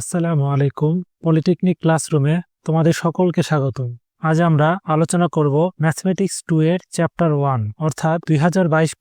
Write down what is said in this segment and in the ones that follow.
আসসালামু আলাইকুম, পলিটেকনিক ক্লাসরুমে তোমাদের সকলকে স্বাগতম। আজ আমরা আলোচনা করব ম্যাথমেটিক্স টু এর চ্যাপ্টার ওয়ান, অর্থাৎ দুই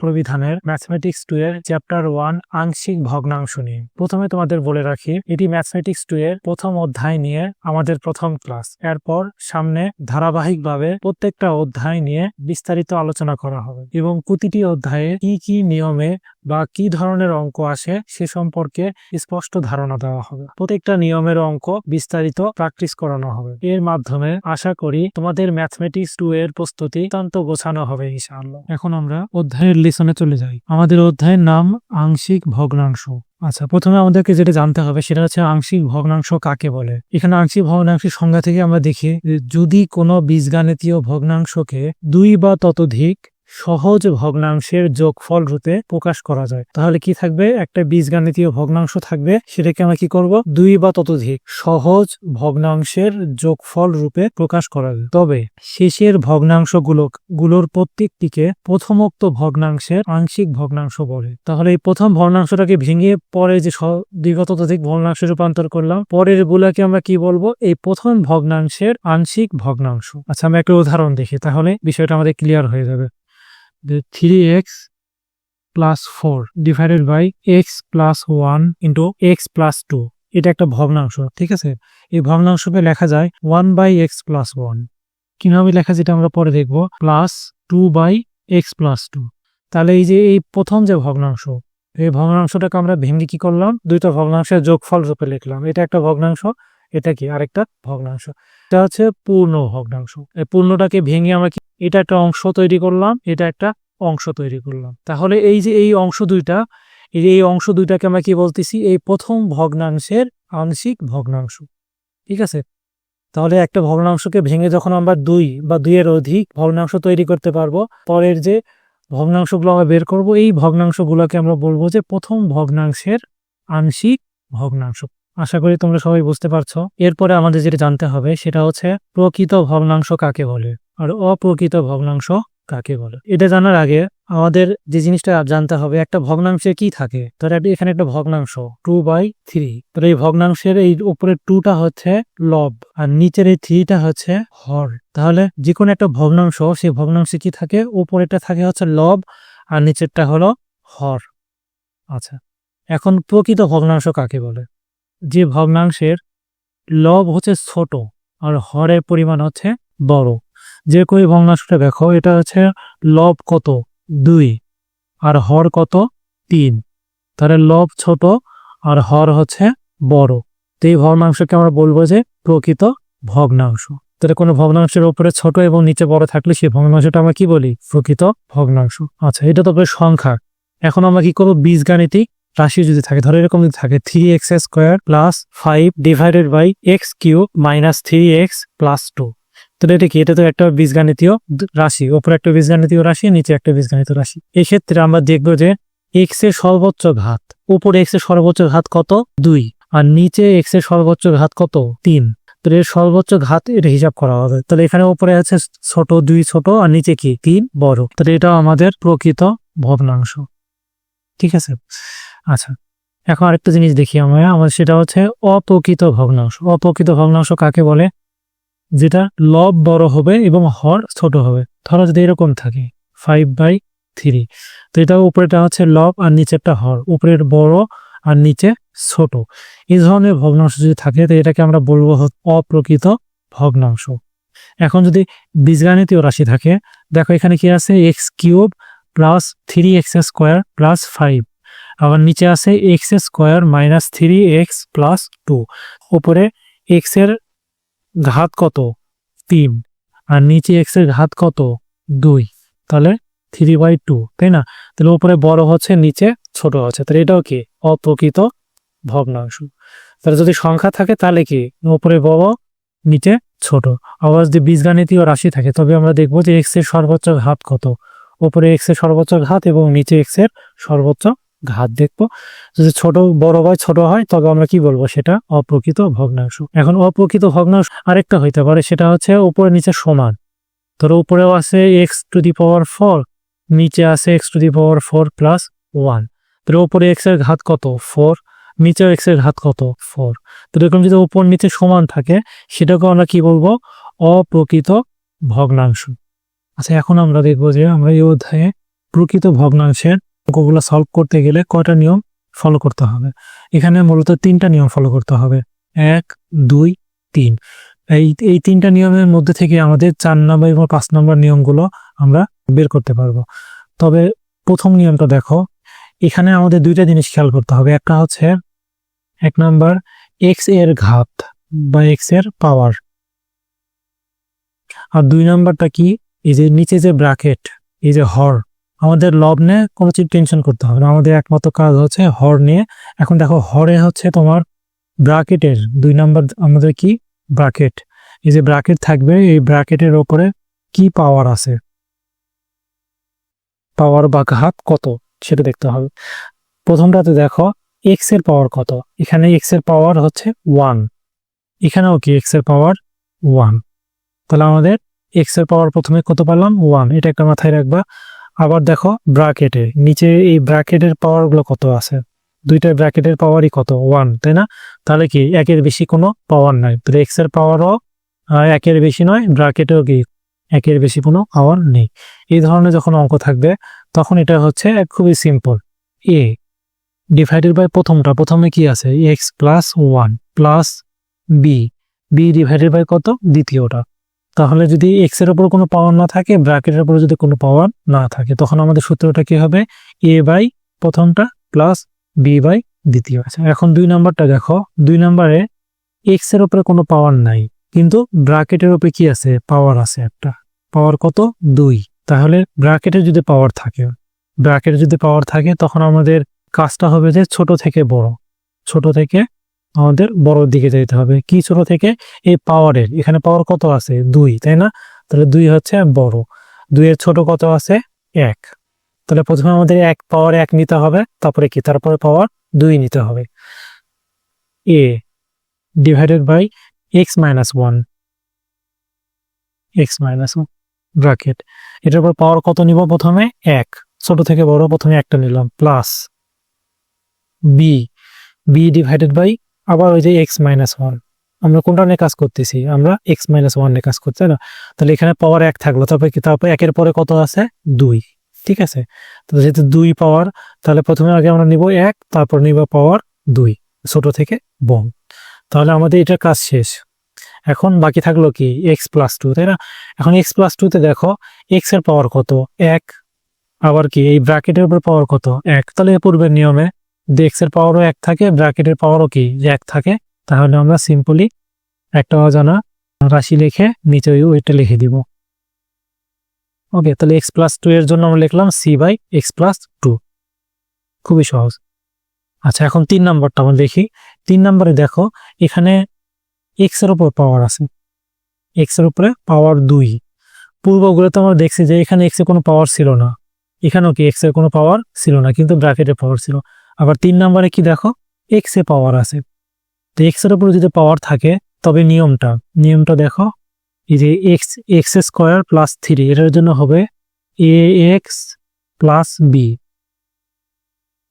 প্রবিধানের ম্যাথমেটিক্স টু এর চ্যাপ্টার ওয়ান আংশিক ভগ্নাংশ নিয়ে। প্রথমে তোমাদের বলে রাখি, এটি ম্যাথমেটিক্স টু এর প্রথম অধ্যায় নিয়ে আমাদের প্রথম ক্লাস। এরপর সামনে ধারাবাহিকভাবে প্রত্যেকটা অধ্যায় নিয়ে বিস্তারিত আলোচনা করা হবে এবং প্রতিটি অধ্যায়ে কি কি নিয়মে বা কি ধরনের অঙ্ক আসে সে সম্পর্কে স্পষ্ট ধারণা দেওয়া হবে। প্রত্যেকটা নিয়মের অঙ্ক বিস্তারিত প্র্যাকটিস করানো হবে। এর মাধ্যমে আশা করি তোমাদের ম্যাথমেটিক্স টু এর প্রস্তুতি অত্যন্ত গোছানো হবে, ইনশাআল্লাহ। এখন আমরা অধ্যায়ের লিসনে চলে যাই। আমাদের অধ্যায়ের নাম আংশিক ভগ্নাংশ। আচ্ছা প্রথমে আমাদেরকে যেটা জানতে হবে সেটা হচ্ছে আংশিক ভগ্নাংশ কাকে বলে? এখানে আংশিক ভগ্নাংশের সংজ্ঞা থেকে আমরা দেখি যদি কোনো বীজগাণিতীয় ভগ্নাংশকে দুই বা ততোধিক সহজ ভগ্নাংশের যোগফল রূপে প্রকাশ করা যায়। তাহলে কি থাকবে? একটা বীজগাণিতীয় ভগ্নাংশ থাকবে। সেটাকে আমরা কি করব? দুই বা ততোধিক সহজ ভগ্নাংশের যোগফল রূপে প্রকাশ করা যায়। তবে শেষের ভগ্নাংশগুলো গুলোর প্রত্যেকটিকে প্রথমোক্ত ভগ্নাংশের আংশিক ভগ্নাংশ বলে। তাহলে এই প্রথম ভগ্নাংশটাকে ভেঙে পরে যে বা ততোধিক ভগ্নাংশে রূপান্তর করলাম, পরের গুলাকে আমরা কি বলব? এই প্রথম ভগ্নাংশের আংশিক ভগ্নাংশ। আচ্ছা আমরা একটা উদাহরণ দেখি। তাহলে বিষয়টা আমাদের ক্লিয়ার হয়ে যাবে। Three x plus four divided by x plus one into x plus two এটা একটা ভগ্নাংশ, ঠিক আছে? এই ভগ্নাংশকে লেখা যায় one by x plus one কীভাবে লেখা যেটা আমরা পরে দেখব? Plus two by x plus two তাহলে এই যে এই প্রথম যে ভগ্নাংশ, এই ভগ্নাংশটাকে আমরা ভেঙে কি করলাম? দুইটা ভগ্নাংশের যোগফল রূপে লিখলাম। এটা একটা ভগ্নাংশ, এটা কি? আরেকটা ভগ্নাংশ। এটা হচ্ছে পূর্ণ ভগ্নাংশ। এই পূর্ণটাকে ভেঙে আমরা এটা একটা অংশ তৈরি করলাম, এটা একটা অংশ তৈরি করলাম। তাহলে এই যে এই অংশ দুইটা, এই অংশ দুইটাকে আমরা কি বলতেছি? এই প্রথম ভগ্নাংশের আংশিক ভগ্নাংশ। ঠিক আছে? তাহলে একটা ভগ্নাংশকে ভেঙে যখন আমরা দুই বা দুইয়ের অধিক ভগ্নাংশ তৈরি করতে পারব, পরের যে ভগ্নাংশগুলো আমরা বের করব, এই ভগ্নাংশগুলোকে আমরা বলব যে প্রথম ভগ্নাংশের আংশিক ভগ্নাংশ। আশা করি তোমরা সবাই বুঝতে পারছ। এরপরে আমাদের যেটা জানতে হবে, সেটা হচ্ছে প্রকৃত ভগ্নাংশ কাকে বলে? আর অপ্রকৃত ভগ্নাংশ কাকে বলে? এটা জানার আগে আমাদের যে জিনিসটা জানতে হবে, একটা ভগ্নাংশে কি থাকে? ধর এখানে একটা ভগ্নাংশ টু বাই থ্রি তাহলে এই ভগ্নাংশের এই উপরে টুটা হচ্ছে লব আর নিচের এই থ্রিটা হচ্ছে হর তাহলে যে কোনো একটা ভগ্নাংশ, সেই ভগ্নাংশে কি থাকে? উপরেটা থাকে হচ্ছে লব আর নিচেরটা হলো হর আচ্ছা এখন প্রকৃত ভগ্নাংশ কাকে বলে? যে ভগ্নাংশের লব হচ্ছে ছোট, আর হরের পরিমাণ হচ্ছে বড়। যে কই ভগ্নাংশটা দেখো, এটা হচ্ছে লব কত? দুই। আর হর কত? তিন। তাহলে লব ছোট আর হর হচ্ছে বড়। তো এই ভগ্নাংশকে আমরা বলব যে প্রকৃত ভগ্নাংশ। তাহলে কোনো ভগ্নাংশের উপরে ছোট এবং নিচে বড় থাকলে সেই ভগ্নাংশটা আমরা কি বলি? প্রকৃত ভগ্নাংশ। আচ্ছা এটা তো বেশ সংখ্যা এখন আমরা কি করব? বীজগাণিতিক রাশি যদি থাকে, ধরো এরকম যদি থাকে three x square plus five divided by x cube minus three x plus two তাহলে এটা কি এটা তো একটা বীজগাণিতীয় রাশি। ওপরে একটা বীজগাণিতীয় রাশি, নিচে একটা বীজগাণিতীয় রাশি। এক্ষেত্রে আমরা দেখব যে এক্সের সর্বোচ্চ ঘাত, উপরে এক্সের সর্বোচ্চ ঘাত কত? দুই। আর নিচে এক্সের সর্বোচ্চ ঘাত কত? তিন। তাহলে এর সর্বোচ্চ ঘাত এটা হিসাব করা হবে। তাহলে এখানে উপরে আছে ছোট, দুই ছোট, আর নিচে কি? তিন, বড়। তাহলে এটা আমাদের প্রকৃত ভগ্নাংশ। ঠিক আছে? আচ্ছা এখন আরেকটা জিনিস দেখি আমরা। আমার সেটা হচ্ছে অপ্রকৃত ভগ্নাংশ। অপ্রকৃত ভগ্নাংশ কাকে বলে? যেটা লব বড় হবে এবং হর ছোট হবে। ধরো যদি এরকম থাকে ফাইভ বাই থ্রি তো এটা উপরেটা হচ্ছে লব আর নিচেরটা হর। উপরের বড় আর নিচে ছোট। এই ধরনের ভগ্নাংশ যদি থাকে, তো এটাকে আমরা বলব অপ্রকৃত ভগ্নাংশ। এখন যদি বীজগাণিতীয় রাশি থাকে, দেখো এখানে কি আছে? X cube plus three x square plus five আবার নিচে আছে x square minus three x plus two উপরে এক্সের ঘাত কত? তিন। আর নিচে এক্সের ঘাত কত? দুই। তাহলে থ্রি বাই টু তাই না? তাহলে উপরে বড় হচ্ছে, নিচে ছোট হচ্ছে। তাহলে এটাও কি? অপ্রকৃত ভগ্নাংশ। তাহলে যদি সংখ্যা থাকে, তাহলে কি? উপরে বড়, নিচে ছোট। আবার যদি বীজগাণিতীয় রাশি থাকে, তবে আমরা দেখব যে এক্সের সর্বোচ্চ ঘাত কত? উপরে এক্সের সর্বোচ্চ ঘাত এবং নিচে এক্সের সর্বোচ্চ ঘাত দেখব। যদি ছোট, বড় হয়, ছোট হয়, তবে আমরা কি বলব? সেটা অপ্রকৃত ভগ্নাংশ। এখন অপ্রকৃত ভগ্নাংশ আরেকটা হইতে পারে, সেটা হচ্ছে উপরে নিচে সমান। ধরো উপরেও আছে x to the power four নিচে আছে x to the power four plus one তাহলে উপরে এক্সের ঘাত কত? ফোর নিচে এক্সের ঘাত কত? ফোর তো এরকম যদি উপর নিচে সমান থাকে সেটাকে আমরা কি বলব? অপ্রকৃত ভগ্নাংশ। আচ্ছা এখন আমরা দেখব যে আমরা এই অধ্যায়ে প্রকৃত ভগ্নাংশের অঙ্কগুলো সলভ করতে গেলে কয়টা নিয়ম ফলো করতে হবে? এখানে মূলত তিনটা নিয়ম ফলো করতে হবে। এক, দুই, তিন। এই এই তিনটা নিয়মের মধ্যে থেকে আমাদের চার নম্বর এবং পাঁচ নম্বর নিয়মগুলো আমরা বের করতে পারব। তবে প্রথম নিয়মটা দেখো, এখানে আমাদের দুইটা জিনিস খেয়াল করতে হবে। একটা হচ্ছে এক নাম্বার এক্সের ঘাত বা এক্সের পাওয়ার আর দুই নাম্বারটা কি? এই যে নিচে যে ব্র্যাকেট এই যে হর আমাদের লব নিয়ে কোনো টেনশন করতে হবে না। আমাদের একমাত্র কাজ হচ্ছে হর নিয়ে। এখন দেখো, হরে হচ্ছে তোমার ব্র্যাকেটের দুই নাম্বার আমাদের কি? ব্র্যাকেট এই যে ব্র্যাকেট থাকবে, এই ব্র্যাকেটের ওপরে কি পাওয়ার আছে? পাওয়ার বা ঘাত কত? সেটা দেখতে হবে। প্রথমটাতে দেখো এক্সের পাওয়ার কত? এখানে এক্সের পাওয়ার হচ্ছে ওয়ান এখানেও কি এক্সের পাওয়ার ওয়ান তাহলে আমাদের এক্সের পাওয়ার প্রথমে কত পেলাম ওয়ান এটা একটা মাথায় রাখবা। আবার দেখো ব্র্যাকেটে নিচে এই ব্র্যাকেটের পাওয়ারগুলো কত আছে? দুইটা ব্র্যাকেটের পাওয়ারই কত? ওয়ান তাই না? তাহলে কি একের বেশি কোনো পাওয়ার নাই। তাহলে এক্সের পাওয়ারও একের বেশি নয় ব্র্যাকেটেও কি একের বেশি কোনো পাওয়ার নেই। এই ধরনের যখন অঙ্ক থাকবে, তখন এটা হচ্ছে খুবই সিম্পল এ ডিভাইডেড বাই প্রথমটা, প্রথমে কি আছে? X plus one plus B B divided by কত? দ্বিতীয়টা। তাহলে যদি এক্সের উপর কোনো পাওয়ার না থাকে ব্র্যাকেটের উপরে যদি কোনো পাওয়ার না থাকে, তখন আমাদের সূত্রটা কি হবে? এ বাই প্রথমটা প্লাস বি বাই দ্বিতীয়। আচ্ছা এখন দুই নাম্বারটা দেখো। দুই নাম্বারে এক্সের উপরে কোনো পাওয়ার নাই, কিন্তু ব্র্যাকেটের উপরে কি আছে? পাওয়ার আছে একটা। পাওয়ার কত? দুই। তাহলে ব্র্যাকেটে যদি পাওয়ার থাকে ব্র্যাকেটে যদি পাওয়ার থাকে, তখন আমাদের কাজটা হবে যে ছোট থেকে বড়। ছোট থেকে আমাদের বড়র দিকে যেতে হবে। কি ছোট থেকে? এই পাওয়ারের এখানে পাওয়ার কত আছে? দুই, তাই না? তাহলে দুই হচ্ছে বড়। দুইয়ের ছোট কত আছে? এক। তাহলে প্রথমে আমাদের এক পাওয়ার এক নিতে হবে। তারপরে কি? তারপরে পাওয়ার দুই নিতে হবে। A divided by x minus one x minus one bracket এটার উপর পাওয়ার কত নিব প্রথমে? এক। ছোট থেকে বড় প্রথমে একটা নিলাম। Plus B B divided by আবার ওই যে এক্স মাইনাস ওয়ান আমরা কোনটা নিয়ে কাজ করতেছি? আমরা এক্স মাইনাস ওয়ান নিয়ে কাজ করছি না? তাহলে এখানে পাওয়ার এক থাকল, তারপরে কি তারপর একের পরে কত আছে? দুই। ঠিক আছে? তো যেহেতু দুই পাওয়ার তাহলে প্রথমে আগে আমরা নিব এক, তারপর নিব পাওয়ার দুই, ছোট থেকে বম তাহলে আমাদের এটা কাজ শেষ। এখন বাকি থাকল কি? এক্স প্লাস টু তাই না? এখন এক্স প্লাস টুতে দেখো এক্সের পাওয়ার কত? এক। আবার কি? এই ব্র্যাকেটের উপর পাওয়ার কত? এক। তাহলে পূর্বের নিয়মে এর পাওয়ারও এক থাকে ব্র্যাকেটের পাওয়ারও কি? যে এক থাকে। তাহলে আমরা সিম্পলি একটা অজানা রাশি লিখে নিচে ওইটা লিখে দিব। ওকে তাহলে এক্স প্লাস টু এর জন্য আমরা লিখলাম C by x plus two খুবই সহজ। আচ্ছা এখন তিন নম্বরটা আমরা দেখি। তিন নাম্বারে দেখো, এখানে এক্সের উপর পাওয়ার আছে। এক্সের উপরে পাওয়ার দুই। পূর্বগুলোতে আমরা দেখছি যে এখানে এক্সের কোনো পাওয়ার ছিল না। এখানেও কি এক্সের কোনো পাওয়ার ছিল না, কিন্তু ব্র্যাকেটের পাওয়ার ছিল। আবার তিন নাম্বারে কি দেখো? এক্স এ পাওয়ার আছে। তো এক্সের উপরে যদি পাওয়ার থাকে, তবে নিয়মটা। নিয়মটা দেখো, এই যে x x square plus three এটার জন্য হবে এ এক্স প্লাস বি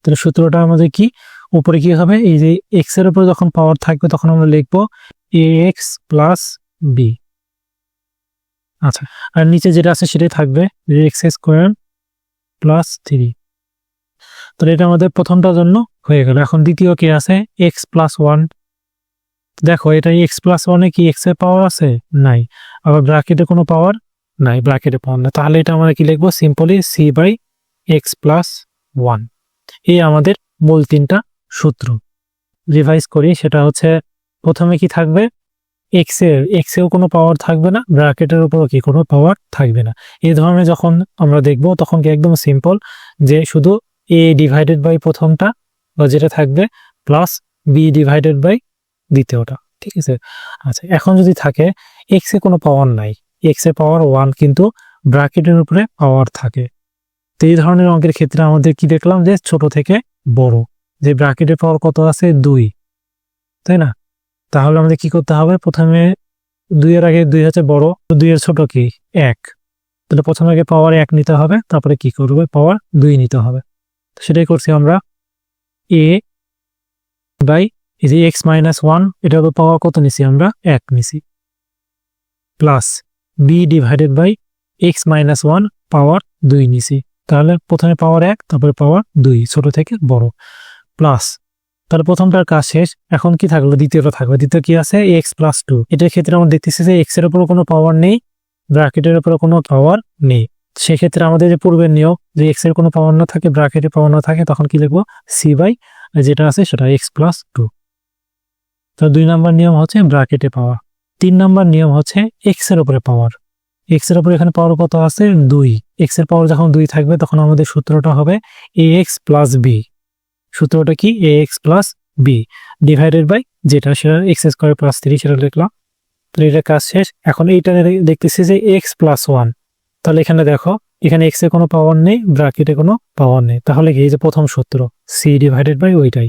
তাহলে সূত্রটা আমাদের কি? উপরে কি হবে? এই যে এক্সের উপরে যখন পাওয়ার থাকবে, তখন আমরা লিখব এ এক্স প্লাস বি আচ্ছা আর নিচে যেটা আছে সেটাই থাকবে এক্স স্কোয়ার প্লাস থ্রি তাহলে এটা আমাদের প্রথমটার জন্য হয়ে গেল। এখন দ্বিতীয় কি আছে? এক্স প্লাস ওয়ান দেখো, এটা এক্স প্লাস ওয়ানে কি এক্সের পাওয়ার আছে? নাই। আবার ব্র্যাকেটে কোনো পাওয়ার নাই ব্র্যাকেটে পাওয়ার নাই। তাহলে এটা আমরা কি লিখব? Simply C by x plus one এই আমাদের মূল তিনটা সূত্র। রিভাইজ করি, সেটা হচ্ছে প্রথমে কি থাকবে? এক্সের এক্স এও কোনো পাওয়ার থাকবে না ব্র্যাকেটের উপরও কি কোনো পাওয়ার থাকবে না। এই ধরনের যখন আমরা দেখব, তখন কি একদম সিম্পল যে শুধু এ ডিভাইডেড বাই প্রথমটা, বা যেটা থাকবে প্লাস বি ডিভাইডেড বাই দ্বিতীয়টা, ঠিক আছে? আচ্ছা এখন যদি থাকে এক্স এ কোনো পাওয়ার নাই। এক্সের পাওয়ার ওয়ান কিন্তু ব্র্যাকেটের উপরে পাওয়ার থাকে। তো এই ধরনের অঙ্কের ক্ষেত্রে আমাদের কি দেখলাম? যে ছোট থেকে বড়। যে ব্র্যাকেটের পাওয়ার কত আছে? দুই। তাই না? তাহলে আমাদের কি করতে হবে? প্রথমে দুইয়ের আগে দুই হচ্ছে বড় দুইয়ের ছোট কি? এক। তাহলে প্রথমে আগে পাওয়ার এক নিতে হবে, তারপরে কি করবে? পাওয়ার দুই নিতে হবে। সেটাই করছি আমরা। এ বাই এই যে এক্স মাইনাস ওয়ান এটা তো পাওয়ার কত নিছি আমরা? এক নিছি। Plus B divided by x minus one power দুই নিছি। তাহলে প্রথমে পাওয়ার এক, তারপরে পাওয়ার দুই, ছোট থেকে বড়। প্লাস তাহলে প্রথমটার কাজ শেষ। এখন কি থাকল? দ্বিতীয়টা থাকবে দ্বিতীয় কি আছে? এক্স প্লাস টু এটার ক্ষেত্রে আমরা দেখতেছি যে এক্সের উপর কোনো পাওয়ার নেই ব্র্যাকেটের উপর কোনো পাওয়ার নেই। সেক্ষেত্রে আমাদের যে পূর্বের নিয়ম, যে এক্সের কোনো পাওয়ার না থাকে ব্র্যাকেটে পাওয়ার না থাকে, তখন কি লিখব? সি বাই যেটা আছে সেটা এক্স প্লাস টু তো দুই নাম্বার নিয়ম হচ্ছে ব্র্যাকেটে পাওয়া। তিন নাম্বার নিয়ম হচ্ছে এক্সের উপরে পাওয়ার। এক্সের উপরে এখানে পাওয়ার কত আছে? দুই। এক্সের পাওয়ার যখন দুই থাকবে, তখন আমাদের সূত্রটা হবে এ এক্স প্লাস বি সূত্রটা কি? A x plus B divided by যেটা, সেটা এক্স স্কোয়ার প্লাস থ্রি সেটা লিখলাম। তো এটার কাজ শেষ। এখন এইটা দেখতেছি যে এক্স প্লাস ওয়ান তাহলে এখানে দেখো, এখানে এক্সের কোনো পাওয়ার নেই ব্র্যাকেটে কোনো পাওয়ার নেই। তাহলে এই যে প্রথম সূত্র সি ডিভাইডেড বাই ওইটাই।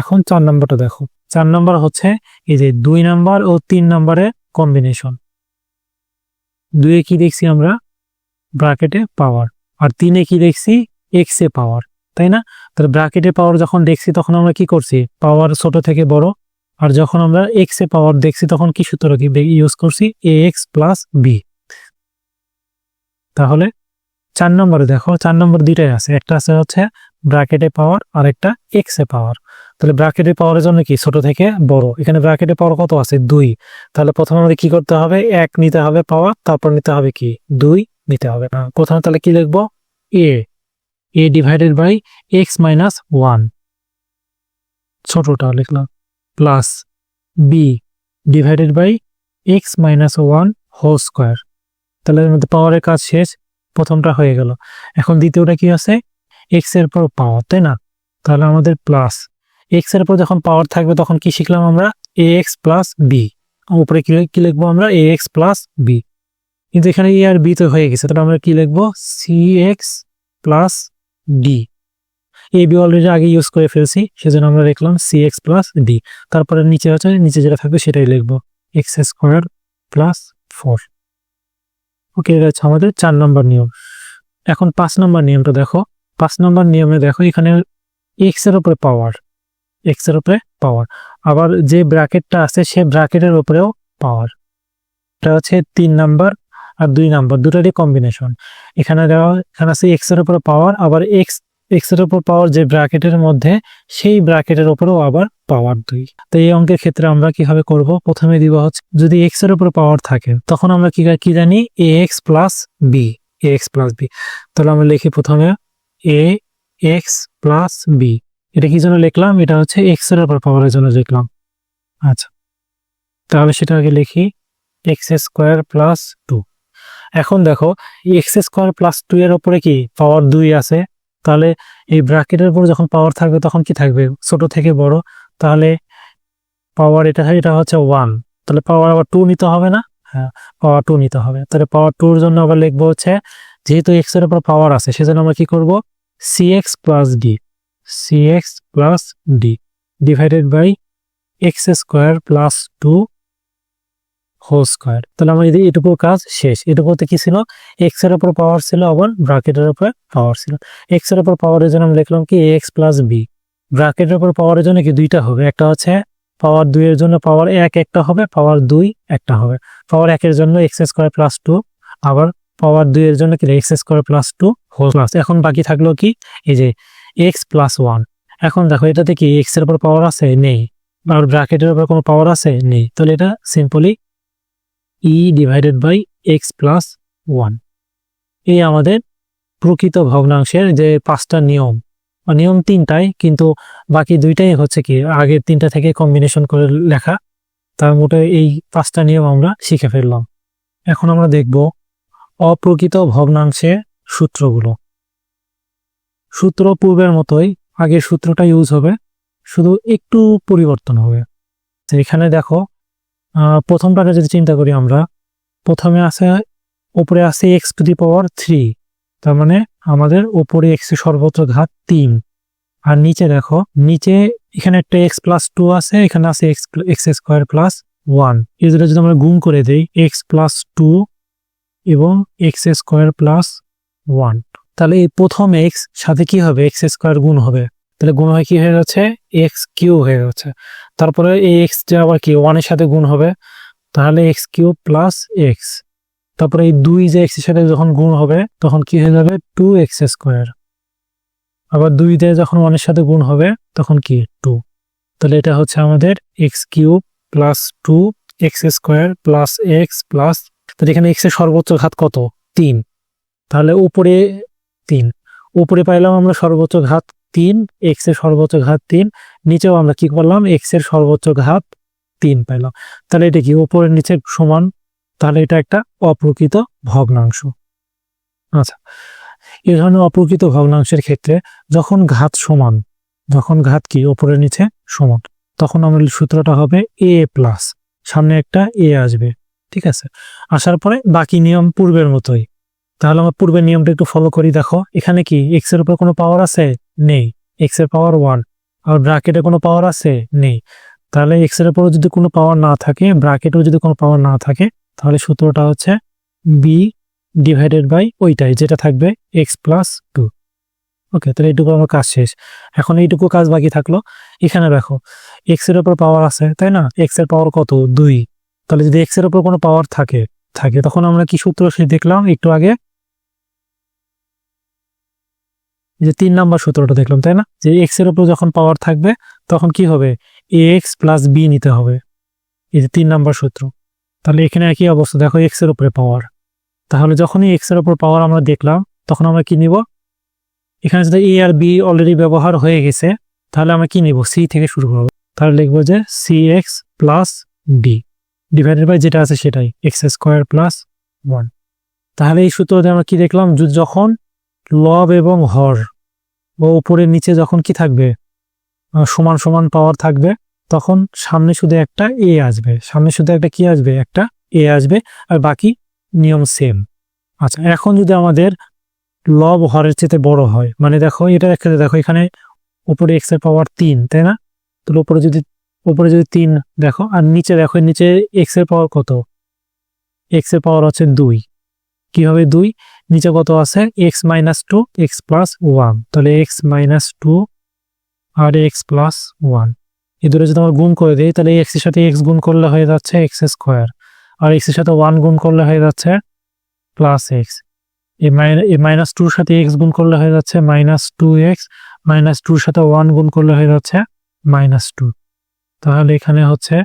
এখন চার নম্বরটা দেখো। চার নম্বর হচ্ছে এই যে দুই নাম্বার ও তিন নাম্বারের কম্বিনেশন দুয়ে কি দেখছি আমরা? ব্র্যাকেটে পাওয়ার আর তিনে কি দেখছি? এক্স এ পাওয়ার তাই না? তাহলে ব্র্যাকেটে পাওয়ার যখন দেখছি, তখন আমরা কি করছি? পাওয়ার ছোট থেকে বড়। আর যখন আমরা এক্স এ পাওয়ার দেখছি, তখন কি সূত্র কি? ইউজ করছি? এ এক্স প্লাস বি তাহলে চার নম্বরে দেখো, চার নম্বর দুইটাই আছে। একটা আছে হচ্ছে ব্র্যাকেটে পাওয়ার আর একটা এক্স পাওয়ার তাহলে ব্র্যাকেটে পাওয়ারের জন্য কি? ছোট থেকে বড়। এখানে ব্র্যাকেটে পাওয়ার কত আছে? দুই। তাহলে প্রথমে আমাদের কি করতে হবে? এক নিতে হবে পাওয়ার তারপর নিতে হবে কি? দুই নিতে হবে। প্রথমে তাহলে কি লিখব? A A divided by x minus one ছোটটা লিখলাম। Plus B divided by x minus one whole square তাহলে মধ্যে পাওয়ারের কাজ শেষ, প্রথমটা হয়ে গেল। এখন দ্বিতীয়টা কি আছে? এক্সের পর পাওয়ার তাই না? তাহলে আমাদের প্লাস এক্সের পর যখন পাওয়ার থাকবে, তখন কি শিখলাম আমরা? এ এক্স প্লাস বি উপরে কি লিখব আমরা? এ এক্স প্লাস বি কিন্তু এখানে এ আর বি তো হয়ে গেছে, তাহলে আমরা কি লিখব? C x plus D A B already আগে ইউজ করে ফেলছি, সেজন্য আমরা লিখলাম সি এক্স প্লাস ডি তারপরে নিচে হচ্ছে, নিচে যেটা থাকবে সেটাই লিখব। X square plus four okay গেছে আমাদের চার নম্বর নিয়ম। এখন পাঁচ নম্বর নিয়মটা দেখো। পাঁচ নম্বর নিয়মে দেখো এখানে এক্সের উপরে পাওয়ার। এক্সের উপরে পাওয়ার। আবার যে ব্র্যাকেটটা আছে সে ব্র্যাকেটের উপরেও পাওয়ার। এটা হচ্ছে তিন নাম্বার আর দুই নাম্বার, দুটারই কম্বিনেশন এখানে দেওয়া, এখানে আছে এক্সের উপরে পাওয়ার, আবার এক্স এক্সের উপর পাওয়ার যে ব্র্যাকেটের মধ্যে, সেই ব্র্যাকেটের উপরেও আবার পাওয়ার দুই। তো এই অঙ্কের ক্ষেত্রে আমরা কীভাবে করব? প্রথমে দিব হচ্ছে, যদি এক্সের উপর পাওয়ার থাকে, তখন আমরা কি কি জানি? A x plus B A x plus B তাহলে আমরা লিখি প্রথমে এ এক্স প্লাস বি এটা কি জন্য লিখলাম? এটা হচ্ছে এক্সের উপর পাওয়ারের জন্য লিখলাম। আচ্ছা। তাহলে সেটা আগে লিখি এক্স স্কোয়ার প্লাস টু এখন দেখো এক্স স্কোয়ার প্লাস টু এর উপরে কি? পাওয়ার দুই আছে। তাহলে এই ব্র্যাকেটের উপর যখন পাওয়ার থাকবে তখন কি থাকবে? ছোট থেকে বড়। তাহলে পাওয়ার এটা এটা হচ্ছে ওয়ান তাহলে পাওয়ার আবার টু নিতে হবে না? হ্যাঁ পাওয়ার টু নিতে হবে। তাহলে পাওয়ার টুর জন্য আবার লিখব হচ্ছে, যেহেতু এক্সের উপর পাওয়ার আছে, সেজন্য আমরা কি করব? C x plus D C x plus D divided by x square plus two whole square. তাহলে আমার যদি এটুকু কাজ শেষ। এটুকুতে কি ছিল? এক্সের উপর পাওয়ার ছিল আবার ব্রাকেটের উপর পাওয়ার ছিল। এক্সের উপর পাওয়ারের জন্য আমি লিখলাম কি? এক্স প্লাস বি ব্রাকেটের উপর পাওয়ারের জন্য কি দুইটা হবে? একটা হচ্ছে পাওয়ার দুইয়ের জন্য পাওয়ার এক, একটা হবে পাওয়ার দুই, একটা হবে। পাওয়ার একের জন্য এক্স স্কোয়ার প্লাস টু আবার পাওয়ার দুইয়ের জন্য কি x square plus two whole plus এখন বাকি থাকল কি? এই যে এক্স প্লাস ওয়ান এখন দেখো, এটাতে কি এক্সের উপর পাওয়ার আছে? নেই। আর ব্রাকেটের উপর কোনো পাওয়ার আছে? নেই। তাহলে এটা simply E divided by x plus one এই আমাদের প্রকৃত ভগ্নাংশের যে পাঁচটা নিয়ম নিয়ম তিনটাই, কিন্তু বাকি দুইটাই হচ্ছে কি, আগের তিনটা থেকে কম্বিনেশন করে লেখা। তার মোটে এই পাঁচটা নিয়ম আমরা শিখে ফেললাম। এখন আমরা দেখব অপ্রকৃত ভগ্নাংশের সূত্রগুলো। সূত্র পূর্বের মতোই আগের সূত্রটা ইউজ হবে, শুধু একটু পরিবর্তন হবে। এখানে দেখো প্রথমটাকে যদি চিন্তা করি আমরা, প্রথমে আছে ওপরে আছে x to the power three, তার মানে আমাদের উপরে এক্স সর্বোচ্চ ঘাত তিন। আর নিচে দেখো, নিচে এখানে একটা এক্স প্লাস টু আছে, এখানে আছে x x square plus one এই দুটো যদি আমরা গুণ করে দিই এক্স প্লাস টু এবং এক্স স্কোয়ার প্লাস ওয়ান তাহলে এই প্রথম এক্স সাথে কি হবে? এক্স স্কোয়ার গুণ হবে। তাহলে গুণ হয় কি হয়ে যাচ্ছে? এক্স কিউ হয়ে যাচ্ছে। তারপরে এই এক্স যে আবার কি? ওয়ানের সাথে গুণ হবে। তাহলে এক্স কিউ প্লাস এক্স তারপরে এই দুই যে এক্সের সাথে যখন গুণ হবে, তখন কি হয়ে যাবে? টু এক্স স্কোয়ার আবার দুই দিয়ে যখন ওয়ানের সাথে গুণ হবে, তখন কি? টু তাহলে এটা হচ্ছে আমাদের x cube plus two x square plus x plus তাহলে এখানে এক্সের সর্বোচ্চ ঘাত কত? তিন। তাহলে উপরে তিন। উপরে পাইলাম আমরা সর্বোচ্চ ঘাত তিন এক্সের সর্বোচ্চ ঘাত তিন। নিচেও আমরা কি করলাম? এক্সের সর্বোচ্চ ঘাত তিন পাইলাম তাহলে এটা কি? উপরের নিচে সমান? তাহলে এটা একটা অপ্রকৃত ভগ্নাংশ। আচ্ছা এই ধরনের অপ্রকৃত ভগ্নাংশের ক্ষেত্রে যখন ঘাত সমান, যখন ঘাত কি? ওপরের নিচে সমান, তখন আমাদের সূত্রটা হবে এ প্লাস সামনে একটা এ আসবে, ঠিক আছে? আসার পরে বাকি নিয়ম পূর্বের মতোই। তাহলে আমার পূর্বের নিয়মটা একটু ফলো করি, দেখো। এখানে কি এক্সের উপর কোনো পাওয়ার আছে? নেই। এক্সের পাওয়ার ওয়ান আর ব্রাকেটে কোনো পাওয়ার আছে? নেই। তাহলে এক্সের উপরও যদি কোনো পাওয়ার না থাকে ব্রাকেটেও যদি কোনো পাওয়ার না থাকে, তাহলে সূত্রটা হচ্ছে বি ডিভাইডেড বাই ওইটাই, যেটা থাকবে এক্স প্লাস টু ওকে তাহলে এইটুকু আমার কাজ শেষ। এখন এইটুকু কাজ বাকি থাকল। এখানে দেখো এক্সের উপর পাওয়ার আছে, তাই না? এক্সের পাওয়ার কত? দুই। তাহলে যদি এক্সের উপর কোনো পাওয়ার থাকে থাকে, তখন আমরা কি সূত্র সে দেখলাম একটু আগে এই যে তিন নাম্বার সূত্রটা দেখলাম, তাই না? যে এক্সের উপর যখন পাওয়ার থাকবে, তখন কি হবে? এ এক্স প্লাস বি নিতে হবে। এই যে তিন নাম্বার সূত্র। তাহলে এখানে একই অবস্থা, দেখো এক্সের উপরে পাওয়ার তাহলে যখনই এক্সের উপর পাওয়ার আমরা দেখলাম, তখন আমরা কি নিব? এখানে যদি এ আর বি অলরেডি ব্যবহার হয়ে গেছে, তাহলে আমরা কি নিব? সি থেকে শুরু করব। তাহলে লিখব যে C x plus D divided by যেটা আছে সেটাই এক্স স্কোয়ার প্লাস ওয়ান তাহলে এই সূত্রতে আমরা কি দেখলাম? যখন লব এবং হর। ও উপরে নিচে যখন কি থাকবে? সমান সমান পাওয়ার থাকবে, তখন সামনে শুধু একটা এ আসবে। সামনে শুধু একটা কি আসবে? একটা এ আসবে, আর বাকি নিয়ম সেম আচ্ছা এখন যদি আমাদের লব হরের চেয়ে বড় হয় মানে দেখো, এটা ক্ষেত্রে দেখো, এখানে উপরে এক্সের পাওয়ার তিন, তাই না? তো উপরে যদি উপরে যদি তিন দেখো, আর নিচে দেখো, নিচে এক্সের পাওয়ার কত? এক্সের পাওয়ার হচ্ছে দুই। কি হবে দুই? নিচে কত আছে? X minus two x plus one তাহলে এক্স মাইনাস টু আর এক্স প্লাস ওয়ান এই দুটো যদি আমরা গুণ করে দিই, তাহলে এক্সের সাথে এক্স গুণ করলে হয়ে যাচ্ছে এক্স স্কোয়ার আর এক্সের সাথে ওয়ান গুণ করলে হয়ে যাচ্ছে প্লাস এক্স এই মাইনাস টুর সাথে এক্স গুণ করলে হয়ে যাচ্ছে মাইনাস টু এক্স মাইনাস টুর সাথে ওয়ান গুণ করলে হয়ে যাচ্ছে মাইনাস টু তাহলে এখানে হচ্ছে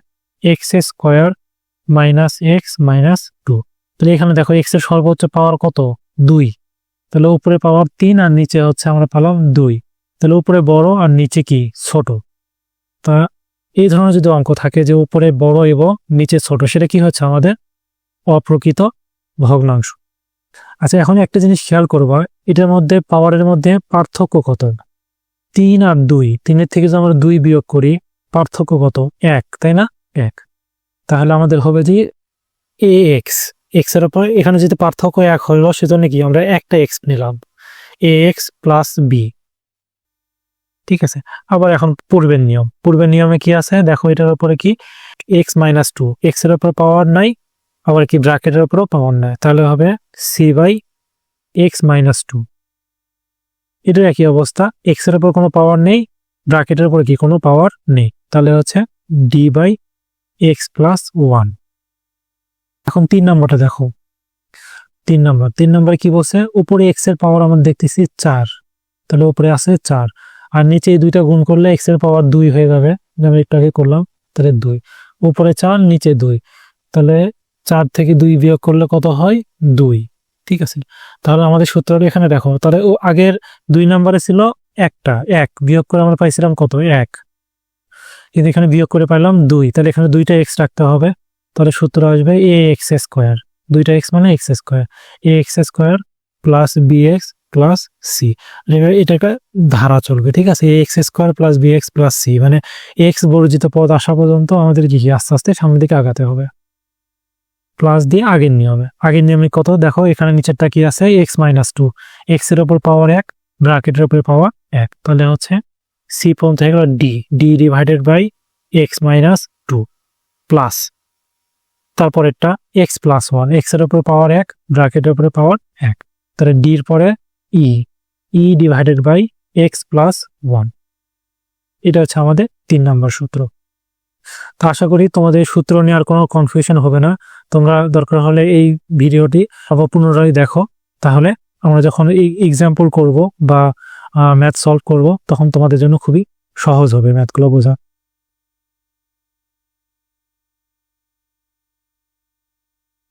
x square minus x minus two তাহলে এখানে দেখো এক্সের সর্বোচ্চ পাওয়ার কত? দুই। তাহলে উপরে পাওয়ার তিন আর নিচে হচ্ছে আমরা পেলাম দুই। তাহলে উপরে বড় আর নিচে কি? ছোট। তা এই ধরনের যদি অঙ্ক থাকে যে উপরে বড় এবং নিচে ছোট, সেটা কি হচ্ছে আমাদের? অপ্রকৃত ভগ্নাংশ। আচ্ছা এখন একটা জিনিস খেয়াল করবা, এটার মধ্যে পাওয়ারের মধ্যে পার্থক্য কত? তিন আর দুই। তিনের থেকে যদি আমরা দুই বিয়োগ করি, পার্থক্য কত? এক, তাই না? এক। তাহলে আমাদের হবে যে এ এক্স এক্সের উপর এখানে যদি পার্থক্য এক হলো সেজন্য কি আমরা একটা এক্স নিলাম। এ এক্স প্লাস বি ঠিক আছে? আবার এখন পূর্বের নিয়ম। পূর্বের নিয়মে কি আছে? দেখো, এটার উপরে কি? এক্স মাইনাস টু এক্সের উপর পাওয়ার নাই, আবার কি ব্র্যাকেটের উপরও পাওয়ার নাই। তাহলে হবে C by x minus two এটার একই অবস্থা। এক্সের উপর কোনো পাওয়ার নেই ব্র্যাকেটের উপর কি কোনো পাওয়ার নেই। তাহলে হচ্ছে D by x plus one এখন তিন নম্বরটা দেখো। তিন নম্বর তিন নম্বর কি বলছে? উপরে এক্সের পাওয়ার আমরা দেখতেছি চার। তাহলে উপরে আছে চার। আর নিচে এই দুইটা গুণ করলে এক্সের পাওয়ার দুই হয়ে যাবে। যেমন একটু আগে করলাম, তাহলে দুই। উপরে চার, নিচে দুই। তাহলে চার থেকে দুই বিয়োগ করলে কত হয়? দুই। ঠিক আছে? তাহলে আমাদের সূত্রটা এখানে দেখো। তাহলে ও আগের দুই নম্বরে ছিল একটা, এক। বিয়োগ করে আমরা পাইছিলাম কত? এক। কিন্তু এখানে বিয়োগ করে পাইলাম দুই। তাহলে এখানে দুইটা এক্স রাখতে হবে। তাহলে সূত্র আসবে এ এক্স স্কোয়ার দুইটা এক্স মানে x square A x square plus B x plus C এটা একটা ধারা চলবে, ঠিক আছে? X square plus B x plus C মানে এক্স বর্জিত পদ আসা পর্যন্ত আমাদের কি কি? আস্তে আস্তে সামনের দিকে আগাতে হবে। প্লাস দিয়ে আগের নিয়মে। আগের নিয়মে কত? দেখো, এখানে নিচেরটা কি আছে? এক্স মাইনাস টু এক্সের উপর পাওয়ার এক ব্রাকেটের উপরে পাওয়ার এক। তাহলে হচ্ছে সি পর্যন্ত হয়ে গেল D D divided by x minus two plus তারপরেরটা এক্স প্লাস ওয়ান এক্সের উপর পাওয়ার এক ব্রাকেটের উপরে পাওয়ার এক। তাহলে ডি ডির পরে E E divided by x plus one এটা হচ্ছে আমাদের তিন নম্বর সূত্র। তো আশা করি তোমাদের সূত্র নিয়ে আর কোনো কনফিউশন হবে না। তোমরা দরকার হলে এই ভিডিওটি আবার পুনরায় দেখো। তাহলে আমরা যখন এই এক্সাম্পল করব বা ম্যাথ সলভ করব, তখন তোমাদের জন্য খুবই সহজ হবে ম্যাথগুলো বোঝা।